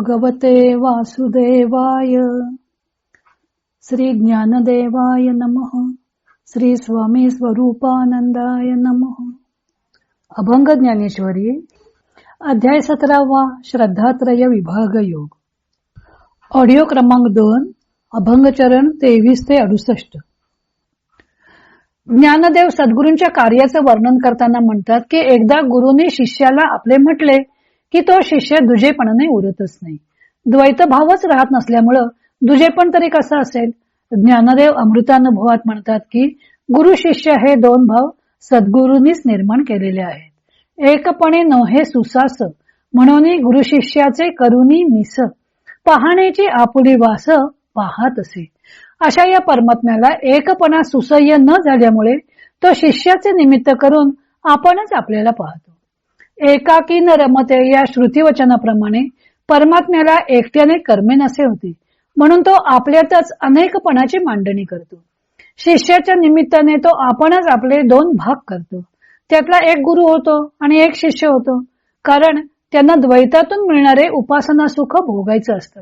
भगवते वासुदेवाय। श्री ज्ञानदेवाय नमः। श्री स्वामी स्वरूपानंदाय नमः। अभंग ज्ञानेश्वरी अध्याय सतरावा श्रद्धात्रय विभाग योग. ऑडिओ क्रमांक दोन अभंगचरण तेवीस ते अडुसष्ट. ज्ञानदेव सद्गुरूंच्या कार्याचं वर्णन करताना म्हणतात की एकदा गुरुने शिष्याला आपले म्हटले की तो शिष्य दुजेपणाने उरतच नाही. द्वैत भावच राहत नसल्यामुळं दुजेपण तरी कसं असेल? ज्ञानदेव अमृतानुभवात म्हणतात की गुरु शिष्य हे दोन भाव सद्गुरूंनीच निर्माण केलेले आहेत. एकपणे नव्हे सुसास म्हणून गुरु शिष्याचे करुणी मिस पाहण्याची आपुली वास पाहत असे. अशा या परमात्म्याला एकपणा सुसह्य न झाल्यामुळे तो शिष्याचे निमित्त करून आपणच आपल्याला पाहतो. एकाकी न रमते या श्रुतीवचनाप्रमाणे परमात्म्याला एकट्याने कर्मे नसे होते. म्हणून तो आपल्यातच अनेकपणाची मांडणी करतो. शिष्याच्या निमित्ताने तो आपणच आपले दोन भाग करतो. त्यातला एक गुरु होतो आणि एक शिष्य होतो. कारण त्यांना द्वैतातून मिळणारे उपासना सुख भोगायचं असतं.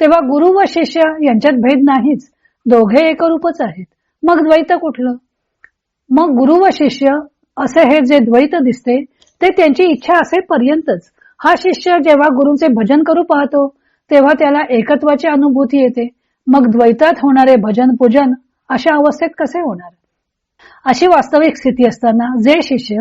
तेव्हा गुरु व शिष्य यांच्यात भेद नाहीच. दोघे एकरूपच आहेत. मग द्वैत कुठलं? मग गुरु व शिष्य असे हे जे द्वैत दिसते ते त्यांची इच्छा असेपर्यंतच. हा शिष्य जेव्हा गुरुंचे भजन करू पाहतो तेव्हा त्याला एकत्वाची अनुभूती येते. मग द्वैतात होणारे भजन पूजन अशा अवस्थेत कसे होणार? अशी वास्तविक स्थिती असताना जे शिष्य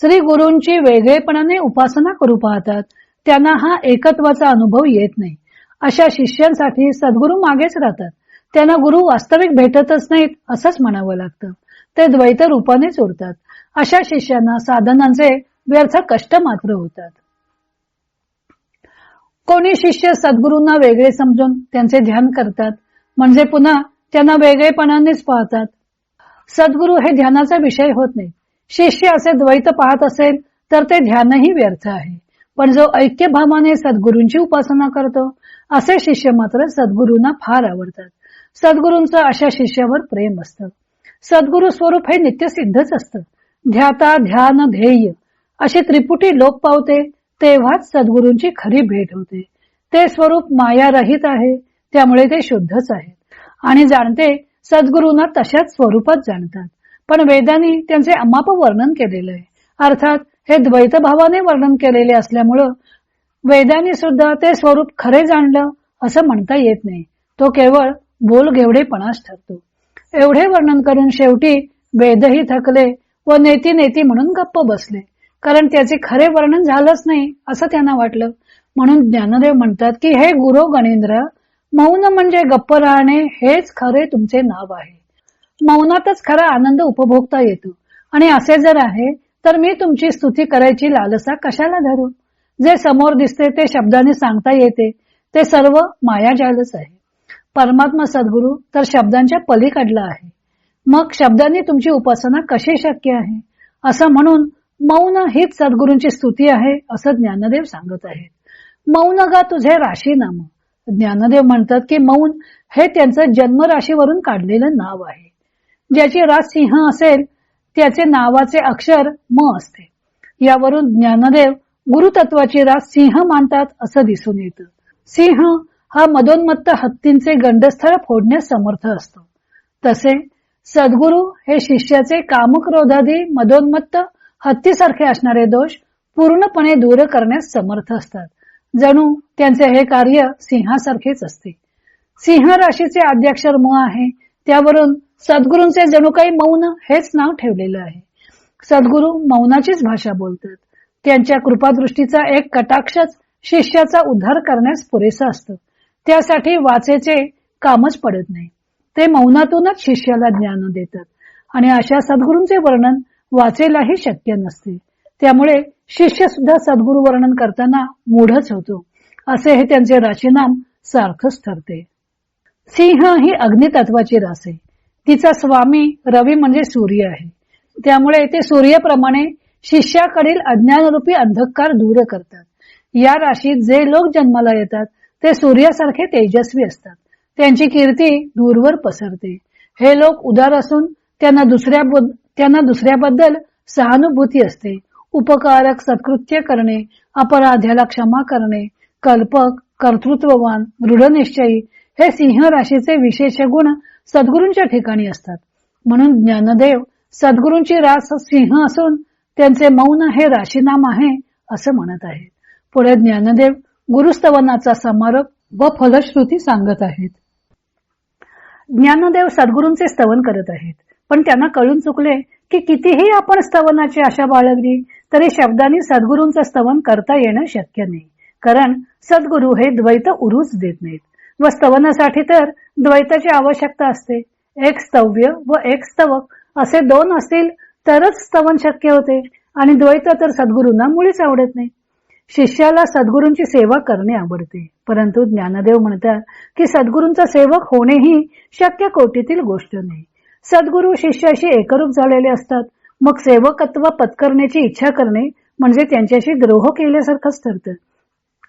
श्री गुरूंची वेगळेपणाने उपासना करू पाहतात त्यांना हा एकत्वाचा अनुभव येत नाही. अशा शिष्यांसाठी सद्गुरू मागेच राहतात. त्यांना गुरु वास्तविक भेटतच नाहीत असंच म्हणावं लागतं. ते द्वैत रूपानेच सोडतात अशा शिष्यांना साधनांचे व्यर्थ कष्ट मात्र होतात. कोणी शिष्य सद्गुरूंना वेगळे समजून त्यांचे ध्यान करतात म्हणजे पुन्हा त्यांना वेगळेपणानेच पाहतात. सद्गुरू हे ध्यानाचा विषय होत नाही. शिष्य असे द्वैत पाहत असेल तर ते ध्यानही व्यर्थ आहे. पण जो ऐक्यभावाने सद्गुरूंची उपासना करतो असे शिष्य मात्र सद्गुरूंना फार आवडतात. सद्गुरूंचं अशा शिष्यावर प्रेम असतं. सद्गुरु स्वरूप हे नित्य सिद्धच असतं. ध्याता ध्यान ध्येय. अशी त्रिपुटी लोप पावते तेव्हाच सद्गुरूंची खरी भेट होते. ते स्वरूप माया रहित आहे त्यामुळे ते शुद्धच आहेत आणि जाणते सद्गुरूंना तशाच स्वरूपात जाणतात. पण वेदांनी त्यांचे अमाप वर्णन केलेलं आहे. अर्थात हे द्वैत भावाने वर्णन केलेले असल्यामुळं वेदांनी सुद्धा ते स्वरूप खरे जाणलं असं म्हणता येत नाही. तो केवळ बोल घेवडेपणाच ठरतो. एवढे वर्णन करून शेवटी वेदही थकले व नेती नेती म्हणून गप्प बसले. कारण त्याचे खरे वर्णन झालंच नाही असं त्यांना वाटलं. म्हणून ज्ञानदेव म्हणतात की हे गुरु गणेंद्र मौन म्हणजे गप्प राहणे हेच खरे तुमचे नाव आहे. मौनातच खरा आनंद उपभोगता येतो. आणि असे जर आहे तर मी तुमची स्तुती करायची लालसा कशाला धरू? जे समोर दिसते ते शब्दाने सांगता येते. ते सर्व मायाजालच आहे. परमात्मा सद्गुरू तर शब्दांच्या पलीकडला आहे. मग शब्दांनी तुमची उपासना कशी शक्य आहे? असं म्हणून मौन हीच सद्गुरूंची स्तुती आहे असं ज्ञानदेव सांगत आहेत. मौन गा तुझे राशी नाम ज्ञानदेव म्हणतात की मौन हे त्यांचं जन्मराशीवरून काढलेलं नाव आहे. ज्याची राज सिंह असेल त्याचे नावाचे अक्षर म असते. यावरून ज्ञानदेव गुरुतत्वाची रास सिंह मानतात असं दिसून येतं. सिंह हा मदोन्मत्त हत्तींचे गंडस्थळ फोडण्यास समर्थ असतो. तसे सद्गुरू हे शिष्याचे कामक्रोधादी मदोन्मत्त हत्तीसारखे असणारे दोष पूर्णपणे दूर करण्यास समर्थ असतात. जणू त्यांचे हे कार्य सिंहासारखेच असते. सिंह राशीचे आद्याक्षर म आहे. त्यावरून सद्गुरूंचे जणू काही मौन हेच नाव ठेवलेलं आहे. सद्गुरू मौनाचीच भाषा बोलतात. त्यांच्या कृपादृष्टीचा एक कटाक्षच शिष्याचा उद्धार करण्यास पुरेसा असतो. त्यासाठी वाचेचे कामच पडत नाही. ते मौनातूनच शिष्याला ज्ञान देतात. आणि अशा सद्गुरूंचे वर्णन वाचेलाही शक्य नसते. त्यामुळे शिष्य सुद्धा सद्गुरु वर्णन करताना मूढच होतो. असे हे त्यांचे राशीनाम सारखच ठरते. सिंह ही अग्नितत्वाची रास. आहे तिचा स्वामी रवी म्हणजे सूर्य आहे. त्यामुळे ते सूर्याप्रमाणे शिष्याकडील अज्ञानरूपी अंधकार दूर करतात. या राशीत जे लोक जन्माला येतात ते सूर्यासारखे तेजस्वी असतात. त्यांची कीर्ती दूरवर पसरते. हे लोक उदार असून त्यांना दुसऱ्या त्यांना दुसऱ्याबद्दल सहानुभूती असते. उपकारक सत्कृत्य करणे अपराध्याला क्षमा करणे कल्पक कर्तृत्ववान दृढनिश्चयी हे सिंह राशीचे विशेष गुण सद्गुरूंच्या ठिकाणी असतात. म्हणून ज्ञानदेव सद्गुरूंची रास सिंह असून त्यांचे मौन हे राशीनाम आहे असं म्हणत आहे. पुढे ज्ञानदेव गुरुस्तवनाचा समारोप व फलश्रुती सांगत आहेत. ज्ञानदेव सद्गुरूंचे स्तवन करत आहेत. पण त्यांना कळून चुकले की कितीही आपण स्तवनाची आशा बाळगली तरी शब्दांनी सद्गुरूंचं स्तवन करता येणं शक्य नाही. कारण सद्गुरू हे द्वैत उरूच देत नाहीत. व स्तवनासाठी तर द्वैताची आवश्यकता असते. एक स्तव्य व एक स्तवक असे दोन असतील तरच स्तवन शक्य होते. आणि द्वैत तर सद्गुरूंना मुळीच आवडत नाही. शिष्याला सद्गुरूंची सेवा करणे आवडते. परंतु ज्ञानदेव म्हणतात की सद्गुरूंचा सेवक होणेही शक्य कोटीतील गोष्ट नाही. सद्गुरू शिष्याशी एकरूप झालेले असतात. मग सेवकत्व पत्करण्याची इच्छा करणे म्हणजे त्यांच्याशी द्रोह केल्यासारखंच ठरतं.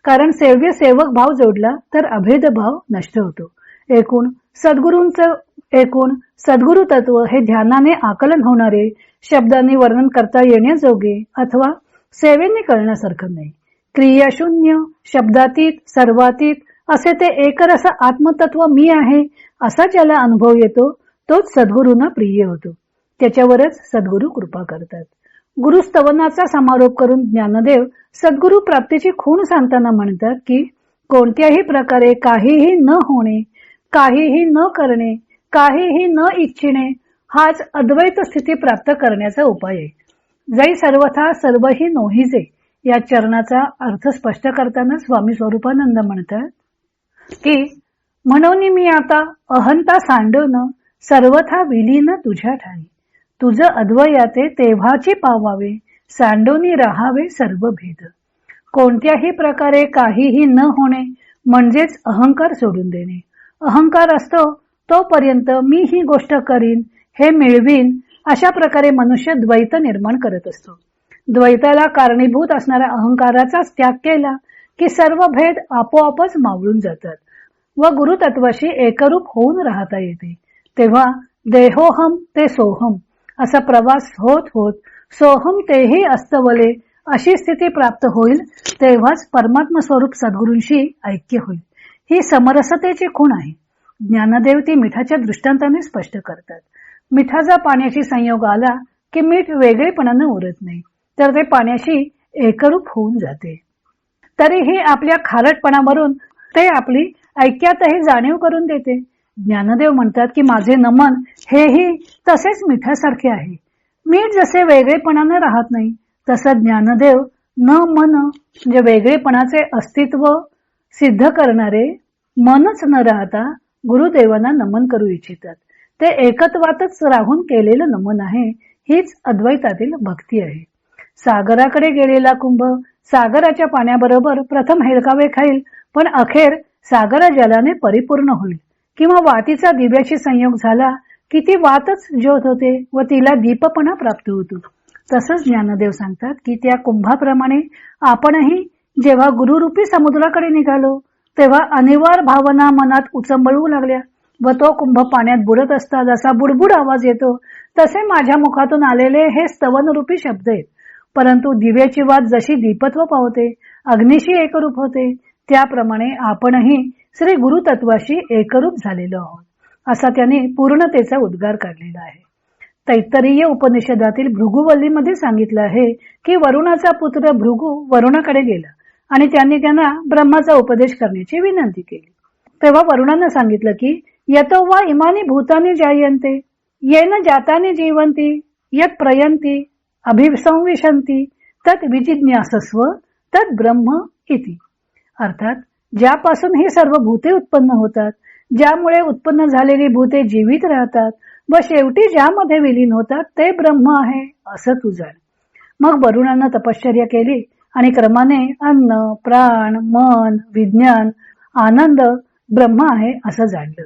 कारण सेव्य सेवक भाव जोडला तर अभेद भाव नष्ट होतो. एकूण सद्गुरूंचं एकूण सद्गुरु तत्व हे ध्यानाने आकलन होणारे शब्दांनी वर्णन करता येण्याजोगे अथवा सेवेने कळण्यासारखं नाही. क्रियाशून्य शब्दातीत सर्वातीत असे ते एकरस आत्मतत्व मी आहे असा ज्याला अनुभव येतो तोच सद्गुरूंना प्रिय होतो. त्याच्यावरच सद्गुरू कृपा करतात. गुरुस्तवनाचा समारोप करून ज्ञानदेव सद्गुरू प्राप्तीची खूण सांगताना म्हणतात की कोणत्याही प्रकारे काहीही न होणे काहीही न करणे काहीही न इच्छिणे हाच अद्वैत स्थिती प्राप्त करण्याचा उपाय आहे. जै सर्वथा सर्वही नोहिजे या चरणाचा अर्थ स्पष्ट करताना स्वामी स्वरूपानंद म्हणतात की म्हणून मी आता अहंता सांडवणं सर्वथा विलीन तुझ्या ठाई. तुझ अद्वयाचे तेव्हाची पावावे सांडोनी राहावे सर्व भेद. कोणत्याही प्रकारे काहीही न होणे म्हणजेच अहंकार सोडून देणे. अहंकार असतो तोपर्यंत मी ही गोष्ट करीन हे मिळवीन अशा प्रकारे मनुष्य द्वैत निर्माण करत असतो. द्वैताला कारणीभूत असणाऱ्या अहंकाराचाच त्याग केला की सर्व भेद आपोआपच मावळून जातात व गुरुतत्वाशी एकरूप होऊन राहता येते. तेव्हा देहोहम ते सोहम असा प्रवास होत होत सोहम तेही अस्तवले अशी स्थिती प्राप्त होईल तेव्हाच परमात्मा स्वरूप सद्गुरूंशी ऐक्य होईल. ही समरसतेची खूण आहे. ज्ञानदेव ती मिठाच्या दृष्टांताने स्पष्ट करतात. मिठाचा पाण्याशी संयोग आला की मीठ वेगळेपणानं उरत नाही तर ते पाण्याशी एकरूप होऊन जाते. तरीही आपल्या खारटपणावरून ते आपली ऐक्यातही जाणीव करून देते. ज्ञानदेव म्हणतात की माझे नमन हेही तसेच मिठासारखे आहे. मीठ जसे वेगळेपणाने राहत नाही तसं ज्ञानदेव न मन म्हणजे वेगळेपणाचे अस्तित्व सिद्ध करणारे मनच न राहता गुरुदेवांना नमन करू इच्छितात. ते एकत्वातच राहून केलेलं नमन आहे हीच अद्वैतातील भक्ती आहे. सागराकडे गेलेला कुंभ सागराच्या पाण्याबरोबर प्रथम हेलकावे खाईल पण अखेर सागर जलाने परिपूर्ण होईल. किंवा वातीचा दिव्याशी संयोग झाला की ती वातच ज्योत होते व तिला दीपपणा प्राप्त होतो. तसंच ज्ञानदेव सांगतात की त्या कुंभाप्रमाणे आपणही जेव्हा गुरुरूपी समुद्राकडे निघालो तेव्हा अनिवार्य भावना मनात उचंबळू लागल्या व तो कुंभ पाण्यात बुडत असता जसा बुडबुड आवाज येतो तसे माझ्या मुखातून आलेले हे स्तवनरूपी शब्द आहेत. परंतु दिव्याची वाद जशी दीपत्व पावते अग्निशी एकरूप होते त्याप्रमाणे आपणही श्री गुरुतत्वाशी एकरूप झालेलो आहोत. असा त्याने पूर्णतेचा उद्गार काढलेला आहे. तैत्तरीय उपनिषदातील भृगुवल्लीमध्ये सांगितलं आहे की वरुणाचा पुत्र भृगु वरुणाकडे गेला आणि त्यांनी त्यांना ब्रह्माचा उपदेश करण्याची विनंती केली. तेव्हा वरुणानं सांगितलं की यतो वा इमानी भूतानी जायंते येन जातानी जीवंती यत प्रयंती अभिसंविशंती तत् विजिज्ञासस्व तत् ब्रह्म इति. अर्थात ज्यापासून ही सर्व भूते उत्पन्न होतात ज्यामुळे उत्पन्न झालेली भूते जीवित राहतात व शेवटी ज्यामध्ये विलीन होतात ते ब्रह्म आहे असं तू जाण. मग वरुणानं तपश्चर्या केली आणि क्रमाने अन्न प्राण मन विज्ञान आनंद ब्रह्म आहे असं जाणलं.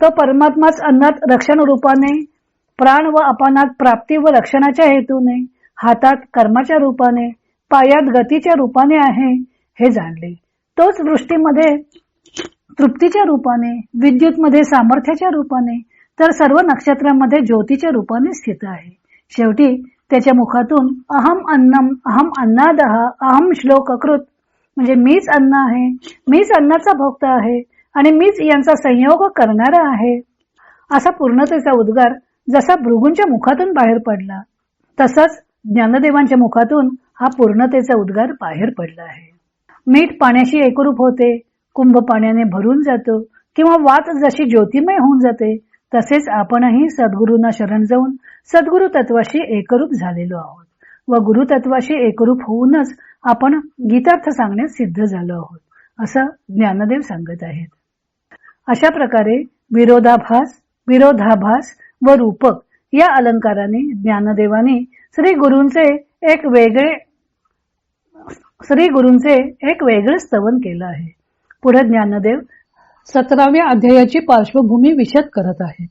तो परमात्माच अन्नात रक्षण रूपाने प्राण व अपानात प्राप्ती व रक्षणाच्या हेतूने हातात कर्माच्या रूपाने पायात गतीच्या रूपाने आहे हे जाणले. तोच वृष्टीमध्ये तृप्तीच्या रूपाने विद्युत मध्ये सामर्थ्याच्या रूपाने तर सर्व नक्षत्रामध्ये ज्योतीच्या रूपाने स्थित आहे. शेवटी त्याच्या मुखातून अहम अन्नम अहम अन्नादह अहम श्लोक कृत म्हणजे मीच अन्न आहे मीच अन्नाचा भोक्ता आहे आणि मीच यांचा संयोग करणारा आहे असा पूर्णतेचा उद्गार जसा भृगूंच्या मुखातून बाहेर पडला तसंच ज्ञानदेवांच्या मुखातून हा पूर्णतेचा उद्गार बाहेर पडला आहे. मीठ पाण्याशी एकरूप होते. कुंभ पाण्याने भरून जातो किंवा वात जशी ज्योतिमय होऊन जाते तसेच आपणही सद्गुरूंना शरण जाऊन सद्गुरु तत्वाशी एकरूप झालेलो आहोत व गुरु तत्वाशी एकरूप होऊनच आपण गीतार्थ सांगण्यास सिद्ध झालो आहोत असं ज्ञानदेव सांगत आहेत. अशा प्रकारे विरोधाभास विरोधाभास व रूपक या अलंकाराने ज्ञानदेवाने श्री गुरूंचे एक वेगळे श्री गुरूंचे एक वेगळे स्तवन केलं आहे. पुढे ज्ञानदेव सतराव्या अध्यायाची पार्श्वभूमी विशद करत आहेत.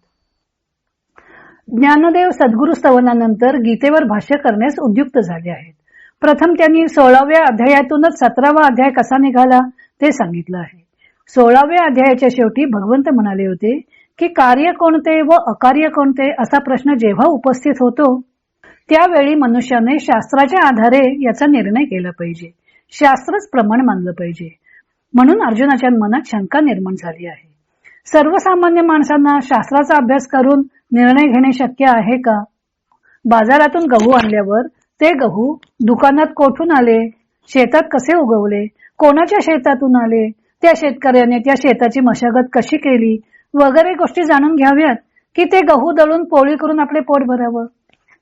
ज्ञानदेव सद्गुरु स्तवनानंतर गीतेवर भाष्य करण्यास उद्युक्त झाले आहेत. प्रथम त्यांनी सोळाव्या अध्यायातूनच सतरावा अध्याय कसा निघाला ते सांगितलं आहे. सोळाव्या अध्यायाच्या शेवटी भगवंत म्हणाले होते की कार्य कोणते व अकार्य कोणते असा प्रश्न जेव्हा उपस्थित होतो त्यावेळी मनुष्याने शास्त्राच्या आधारे याचा निर्णय केला पाहिजे. शास्त्रच प्रमाण मानलं पाहिजे. म्हणून अर्जुनाच्या मनात शंका निर्माण झाली आहे. सर्वसामान्य माणसांना शास्त्राचा अभ्यास करून निर्णय घेणे शक्य आहे का? बाजारातून गहू आणल्यावर ते गहू दुकानात कोठून आले? शेतात कसे उगवले? कोणाच्या शेतातून आले? त्या शेतकऱ्याने त्या शेताची मशागत कशी केली? वगैरे गोष्टी जाणून घ्याव्यात की ते गहू दळून पोळी करून आपले पोट भरावं?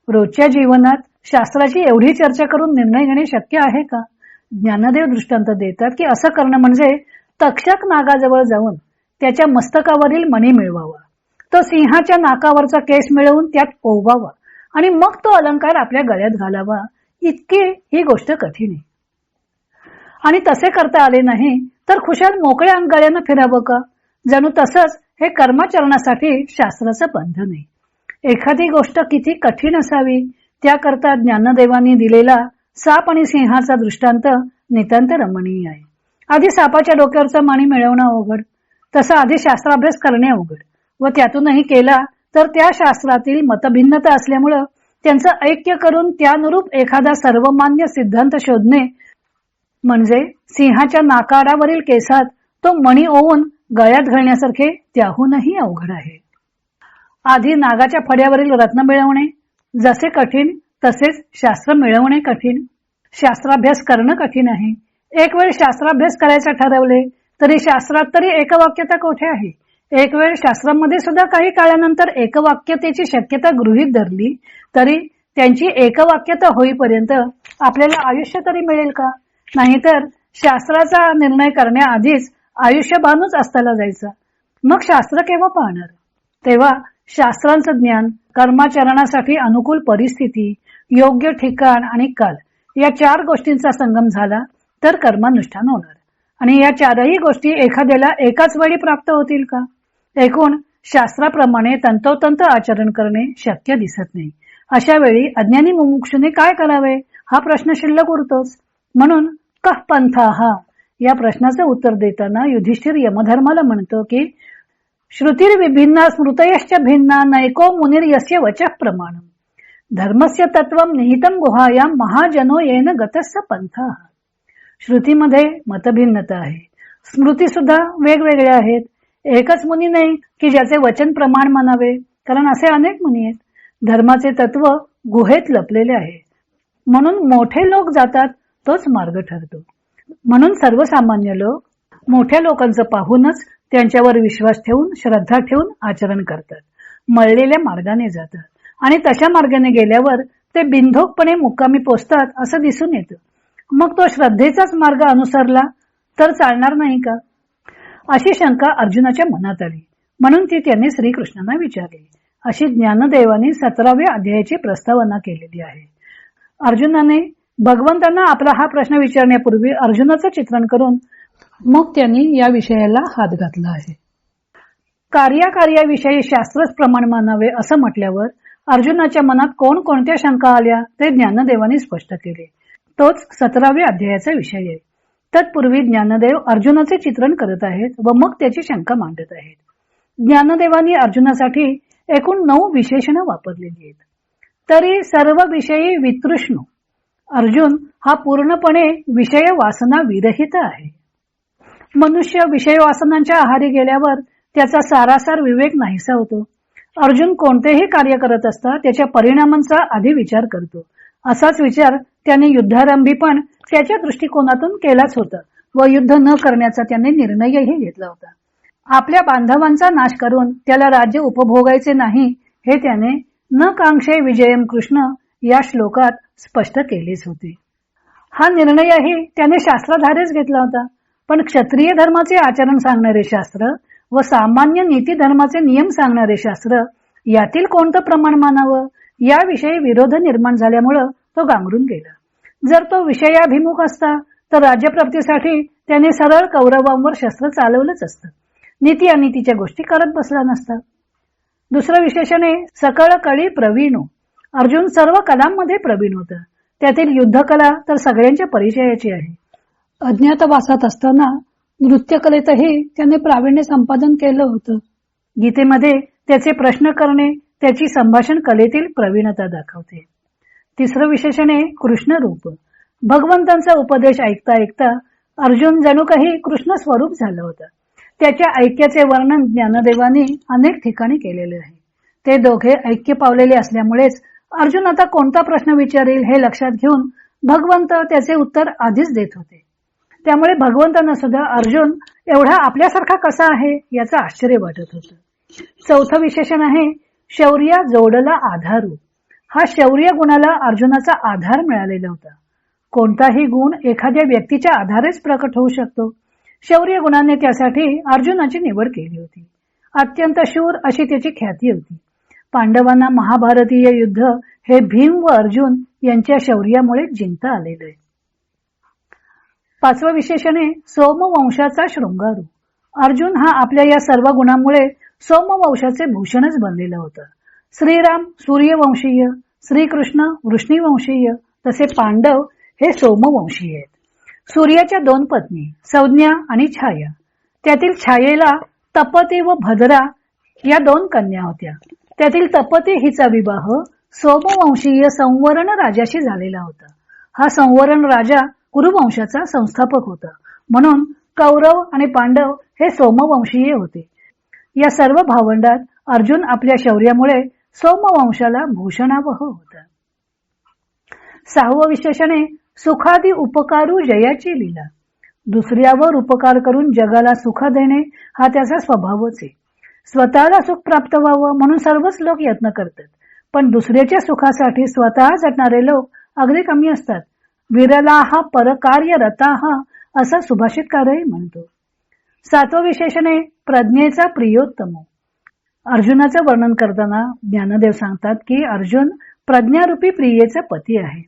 रोजच्या जीवनात शास्त्राची एवढी चर्चा करून निर्णय घेणे शक्य आहे का? ज्ञानदेव दृष्टांत देतात की असं करणं म्हणजे तक्षक नागाजवळ जाऊन त्याच्या मस्तकावरील मणी मिळवावा. तो सिंहाच्या नाकावरचा केस मिळवून त्यात पोवावा आणि मग तो अलंकार आपल्या गळ्यात घालावा. इतकी ही गोष्ट कठीण आहे. आणि तसे करता आले नाही तर खुशाल मोकळ्या गळ्यानं फिरावं का? जणू तसंच हे कर्माचरणासाठी शास्त्राचं बंधन आहे. एखादी गोष्ट किती कठीण असावी त्याकरता ज्ञानदेवांनी दिलेला साप आणि सिंहाचा दृष्टांत नितांत रमणीय आहे. आधी सापाच्या डोक्यावरचा माणी मिळवणं अवघड तसा आधी शास्त्राभ्यास करणे अवघड व त्यातूनही केला तर त्या शास्त्रातील मतभिन्नता असल्यामुळं त्यांचं ऐक्य करून त्यानुरूप एखादा सर्वमान्य सिद्धांत शोधणे म्हणजे सिंहाच्या नाकारावरील केसात तो मणी ओवून गळ्यात घालण्यासारखे त्याहूनही अवघड आहे. आधी नागाच्या फड्यावरील रत्न मिळवणे जसे कठीण तसेच शास्त्र मिळवणे कठीण. शास्त्राभ्यास करणं कठीण आहे. एक वेळ शास्त्राभ्यास करायचा ठरवले तरी शास्त्रात तरी एकवाक्यता कोठे आहे? एक वेळ शास्त्रामध्ये सुद्धा काही काळानंतर एकवाक्यतेची शक्यता गृहीत धरली तरी त्यांची एकवाक्यता होईपर्यंत आपल्याला आयुष्य तरी मिळेल का? नाहीतर शास्त्राचा निर्णय करण्याआधीच आयुष्य बांधूच असताना जायचं. मग शास्त्र केव्हा पाहणार? तेव्हा शास्त्रांचं ज्ञान कर्माचरणासाठी अनुकूल परिस्थिती योग्य ठिकाण आणि काल या चार गोष्टींचा संगम झाला तर कर्मानुष्ठान होणार. आणि या चारही गोष्टी एखाद्याला एकाच वेळी प्राप्त होतील का? एकूण शास्त्राप्रमाणे तंतोतंत आचरण करणे शक्य दिसत नाही. अशा वेळी अज्ञानी मुमुक्षुने काय करावे? हा प्रश्न शिल्लक उरतोच. म्हणून कह पंथा? हा या प्रश्नाचे उत्तर देताना युधिष्ठिर यमधर्माला म्हणतो की श्रुतीर विभिन्न स्मृतयश्च भिन्ना नैको मुनिर यस्य वच प्रमाण धर्मस्य तत्व निहितम गुहायाम महाजनो येन गतस्य पंथ श्रुतीमध्ये मतभिन्नता आहे। स्मृती सुद्धा वेगवेगळ्या आहेत। एकच मुनी नाही की ज्याचे वचन प्रमाण मानावे कारण असे अनेक मुनी आहेत। धर्माचे तत्व गुहेत लपलेले आहे। म्हणून मोठे लोक जातात तोच मार्ग ठरतो। म्हणून सर्वसामान्य लोक मोठ्या लोकांचं पाहूनच त्यांच्यावर विश्वास ठेवून श्रद्धा ठेवून आचरण करतात. मळलेल्या मार्गाने जातात. आणि तशा मार्गाने गेल्यावर ते बिनधोकपणे मुक्कामी पोचतात असं दिसून येतं. मग तो श्रद्धेचाच मार्ग अनुसरला तर चालणार नाही का? अशी शंका अर्जुनाच्या मनात आली. म्हणून ती त्यांनी श्रीकृष्णांना विचारली. अशी ज्ञानदेवाने सतराव्या अध्यायाची प्रस्तावना केलेली आहे. अर्जुनाने भगवंतांना आपला हा प्रश्न विचारण्यापूर्वी अर्जुनाचं चित्रण करून मग त्यांनी या विषयाला हात घातला आहे. कार्याकार्याविषयी शास्त्रच प्रमाण मानावे असं म्हटल्यावर अर्जुनाच्या मनात कोण कोणत्या शंका आल्या ते ज्ञानदेवाने स्पष्ट केले. तोच सतराव्या अध्यायाचा विषय आहे. तत्पूर्वी ज्ञानदेव अर्जुनाचे चित्रण करत आहेत व मग त्याची शंका मांडत आहेत. ज्ञानदेवानी अर्जुनासाठी एकूण नऊ विशेषणं वापरलेली आहेत. तरी सर्व विषयी वितृष्णू. अर्जुन हा पूर्णपणे विषय वासना विरहित आहे. मनुष्य विषय वासनांच्या आहारी गेल्यावर त्याचा सारासार विवेक नाहीसा होतो. अर्जुन कोणतेही कार्य करत असता त्याच्या परिणामांचा आधी विचार करतो. असाच विचार त्याने युद्धारंभी पण त्याच्या दृष्टिकोनातून केलाच होता व युद्ध न करण्याचा त्याने निर्णयही घेतला होता. आपल्या बांधवांचा नाश करून त्याला राज्य उपभोगायचे नाही हे त्याने न कांक्षे विजयम कृष्ण या श्लोकात स्पष्ट केलेच होते. हा निर्णयही त्याने शास्त्राधारेच घेतला होता. पण क्षत्रिय धर्माचे आचरण सांगणारे शास्त्र व सामान्य नीती धर्माचे नियम सांगणारे शास्त्र यातील कोणतं प्रमाण मानावं? याविषयी विरोध निर्माण झाल्यामुळं तो गांगरून गेला. जर तो विषयाभिमुख असता तर राज्यप्राप्तीसाठी त्याने सरळ कौरवांवर शस्त्र चालवलंच असतं. नीती अनितीच्या गोष्टी करत बसला नसता. दुसरं विशेषणे सकळ कळी प्रवीण. अर्जुन सर्व कलांमध्ये प्रवीण होता. त्यातील युद्धकला तर सगळ्यांच्या परिचयाची आहे. अज्ञातवासात असताना नृत्यकलेतही त्याने प्रावीण्य संपादन केलं होतं. गीतेमध्ये त्याचे प्रश्न करणे त्याची संभाषण कलेतील प्रवीणता दाखवते. तिसरं विशेषण आहे कृष्ण रूप भगवंतांचा उपदेश ऐकता ऐकता अर्जुन जणू काही कृष्ण स्वरूप झालं होतं. त्याच्या ऐक्याचे वर्णन ज्ञानदेवाने अनेक ठिकाणी केलेले आहे. ते दोघे ऐक्य पावलेले असल्यामुळेच अर्जुन आता कोणता प्रश्न विचारेल हे लक्षात घेऊन भगवंत त्याचे उत्तर आधीच देत होते. त्यामुळे भगवंतांना सुद्धा अर्जुन एवढा आपल्यासारखा कसा आहे याचं आश्चर्य वाटत होतं. चौथं विशेषण आहे शौर्य जोडला आधारू. हा शौर्य गुणाला अर्जुनाचा आधार मिळालेला होता. कोणताही गुण एखाद्या व्यक्तीच्या आधारेच प्रकट होऊ शकतो. शौर्य गुणाने त्यासाठी अर्जुनाची निवड केली होती. अत्यंत शूर अशी त्याची ख्याती होती. पांडवांना महाभारतीय युद्ध हे भीम व अर्जुन यांच्या शौर्यामुळे जिंकता आलेलं आहे. पाचवं विशेषणे सोमवंशाचा शृंगारू. अर्जुन हा आपल्या या सर्व गुणांमुळे सोमवंशाचे भूषणच बनलेलं होतं. श्रीराम सूर्यवंशीय श्रीकृष्ण वृष्णीवंशीय तसे पांडव हे सोमवंशीय आहेत. सूर्याच्या दोन पत्नी संज्ञा आणि छाया. त्यातील छायेला तपती व भद्रा या दोन कन्या होत्या. त्यातील तपती हिचा विवाह सोमवंशीय संवरण राजाशी झालेला होता. हा संवरण राजा कुरुवंशाचा संस्थापक होता. म्हणून कौरव आणि पांडव हे सोमवंशीय होते. या सर्व भावंडात अर्जुन आपल्या शौर्यामुळे सोमवंशाला भूषणावह होता. सहावं विशेषणे सुखादी उपकारू जयाची लीला. दुसऱ्यावर उपकार करून जगाला सुख देणे हा त्याचा स्वभावच आहे. स्वतःला सुख प्राप्त व्हावं म्हणून सर्वच लोक यत्न करतात. पण दुसऱ्याच्या सुखासाठी स्वतः झटणारे लोक अगदी कमी असतात. विरलाहा परकार्य रताहा असा सुभाषितकारही म्हणतो. सातवं विशेषणे प्रज्ञेचा प्रियोत्तम. अर्जुनाचं वर्णन करताना ज्ञानदेव सांगतात की अर्जुन प्रज्ञारूपी प्रियेचा पती आहे.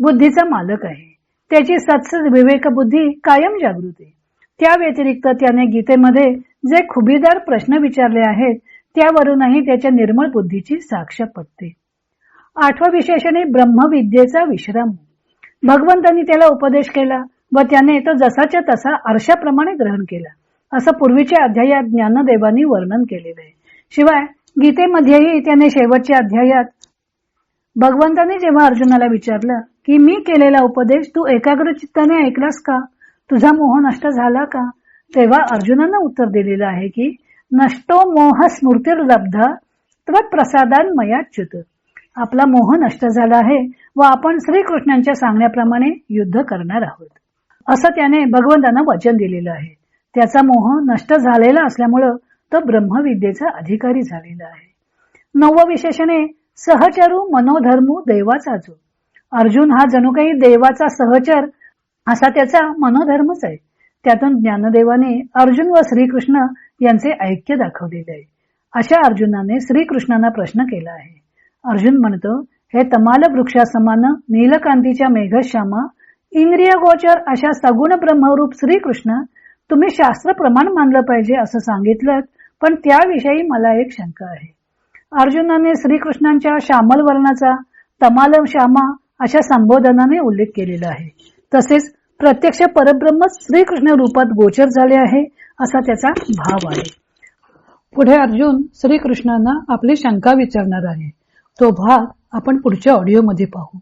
बुद्धीचा मालक आहे. त्याची सत्सद विवेक बुद्धी कायम जागृत आहे. त्या व्यतिरिक्त त्याने गीतेमध्ये जे खुबीदार प्रश्न विचारले आहेत त्यावरूनही त्याच्या निर्मळ बुद्धीची साक्ष पटते. आठवं विशेषणे ब्रह्मविद्येचा विश्राम. भगवंतांनी त्याला उपदेश केला व त्याने तो जसाच्या तसा आरशाप्रमाणे ग्रहण केला. असं पूर्वीच्या अध्यायात ज्ञानदेवानी वर्णन केलेलं आहे. शिवाय गीतेमध्येही त्याने शेवटच्या अध्यायात भगवंताने जेव्हा अर्जुनाला विचारलं की मी केलेला उपदेश तू एकाग्र चित्ताने ऐकलास का? तुझा मोह नष्ट झाला का? तेव्हा अर्जुनानं उत्तर दिलेलं आहे की नष्टो मोह स्मृतीर्लब्धा प्रसादान मयाच्युत आपला मोह नष्ट झाला आहे व आपण श्रीकृष्णांच्या सांगण्याप्रमाणे युद्ध करणार आहोत. असं त्याने भगवंतांना वचन दिलेलं आहे. त्याचा मोह नष्ट झालेला असल्यामुळं तो ब्रह्मविद्येचा अधिकारी झालेला आहे. नववं विशेषणे सहचरू मनोधर्मू देवाचा जो. अर्जुन हा जणू काही देवाचा सहचर असा त्याचा मनोधर्मच आहे. त्यातून ज्ञानदेवाने अर्जुन व श्रीकृष्ण यांचे ऐक्य दाखवलेले आहे. अशा अर्जुनाने श्रीकृष्णांना प्रश्न केला आहे. अर्जुन म्हणतो हे तमाल वृक्षासमान नीलकांतीच्या मेघश्यामा इंद्रिय गोचर अशा सगुण ब्रह्मरूप श्रीकृष्ण तुम्ही शास्त्र प्रमाण मानलं पाहिजे असं सांगितलं पण त्याविषयी मला एक शंका आहे. अर्जुनाने श्रीकृष्णांच्या श्यामल वर्णाचा तमाल श्यामा अशा संबोधनाने उल्लेख केलेला आहे. तसेच प्रत्यक्ष परब्रह्म श्रीकृष्ण रूपात गोचर झाले आहे असा त्याचा भाव आहे. पुढे अर्जुन श्रीकृष्णांना आपली शंका विचारणार आहे. तो भाग आपण पुढच्या ऑडिओमध्ये पाहू.